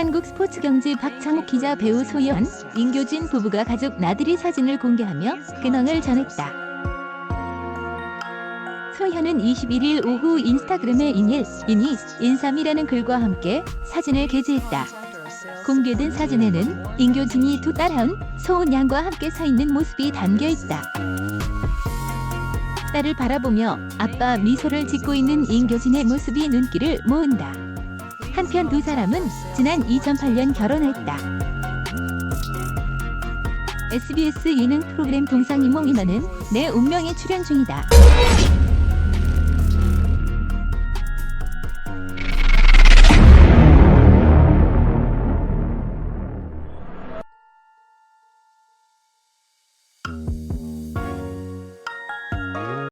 한국 스포츠경제 박창욱 기자 배우 소연, 인교진 부부가 가족 나들이 사진을 공개하며 근황을 전했다. 소현은 21일 오후 인스타그램에 인일, 인이, 인삼이라는 글과 함께 사진을 게재했다. 공개된 사진에는 인교진이 두 딸아온 소은 양과 함께 서 있는 모습이 담겨 있다. 딸을 바라보며 아빠 미소를 짓고 있는 인교진의 모습이 눈길을 모은다. 한편 두 사람은 지난 2008년 결혼했다. SBS 예능 프로그램 동상이몽 인어는 내 운명에 출연 중이다.